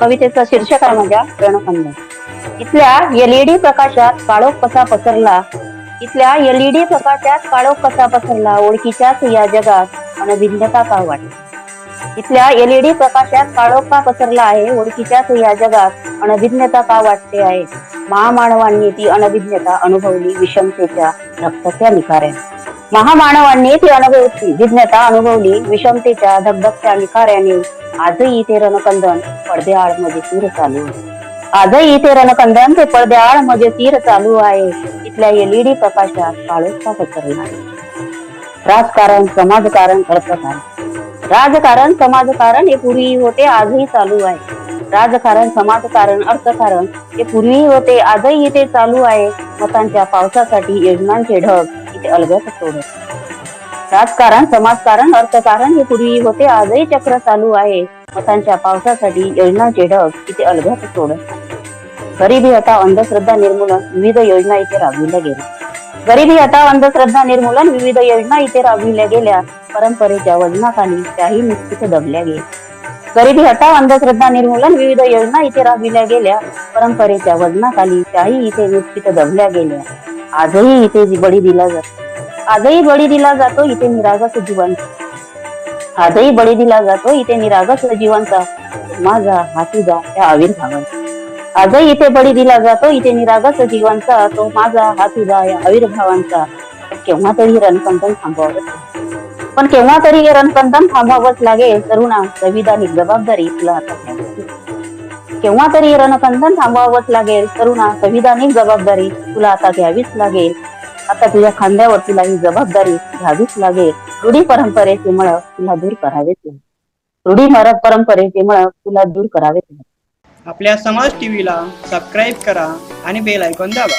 कवितेचं शीर्षक आहे माझ्या रणखंड इथल्या एलईडी प्रकाशात काळोख कसा पसरला? इथल्या एलईडी प्रकाशात काळोख कसा पसरला? ओळखीच्याच या जगात अनभिन्नता का वाटली इथल्या एलईडी प्रकाशात काळोख का पसरला आहे? ओळखीच्याच या जगात अनभिन्नता का वाटते आहे? महामानवांनी ती अनभिन्नता अनुभवली विषमतेच्या रक्ताच्या निखाऱ्या महामानवांनी ती अनुभवची विज्ञता अनुभवली. विषमतेच्या धगधगत्या निखाऱ्याने आजही इथे रणकंदन पडद्याआडमध्ये तीर चालू आहे. आजही इथे रणकंदन ते पडद्याआडमध्ये तीर चालू आहे. इथल्या एलईडी प्रकाशात काळोखा पसरला आहे. राजकारण समाजकारण अर्थकारण. राजकारण समाजकारण हे पूर्वी होते आजही चालू आहे. राजकारण समाजकारण अर्थकारण हे पूर्वी होते आजही इथे चालू आहे. मतांच्या पावसासाठी योजनांचे ढग इथे अलगत सोडत राजकारण समाजकारण अर्थकारण हे पूर्वी होते. आजही चक्र चालू आहे. मतांच्या पावसासाठी योजना ढग इथे अलगत सोडत गरिबी हटाव अंधश्रद्धा निर्मूलन विविध योजना इथे राबविल्या गेल्या. गरिबी हटाव अंधश्रद्धा निर्मूलन विविध योजना इथे राबविल्या गेल्या. परंपरेच्या वजनाखाली त्याही निश्चित दबल्या गेल्या. गरिबी हटाव अंधश्रद्धा निर्मूलन विविध योजना इथे राबविल्या गेल्या. परंपरेच्या वजनाखाली त्याही इथे निश्चित दबल्या गेल्या. आजही इथे बळी दिला जातो. आजही बळी दिला जातो इथे निरागस जीवांचा आजही बळी दिला जातो इथे निरागस जीवांचा माझा हा तुझा त्या आविर्भावांचा आजही इथे बळी दिला जातो इथे निरागस जीवांचा तो माझा हा तुझा या आविर्भावांचा. केव्हा तरी रणकंदन थांबवावंच पण केव्हा तरी हे रणकंदन थांबवावंच लागेल तरुणा संविधानिक जबाबदारी तुला आता घ्यावी केव्हा तरी रणकंदन थांबवावंच लागेल. तरुणा संविधानिक जबाबदारी तुला आता घ्यावीच लागेल. आता तुझ्या खांद्यावर तुला ही जबाबदारी घ्यावीच लागेल. रूढी परंपरेचे मळ तुला दूर करावेच लागेल. रूढी मरक परंपरेचे मळ तुला दूर करावेच लागेल. आपल्या समाज टीव्हीला सबस्क्राईब करा आणि बेल ऐकून दाबा.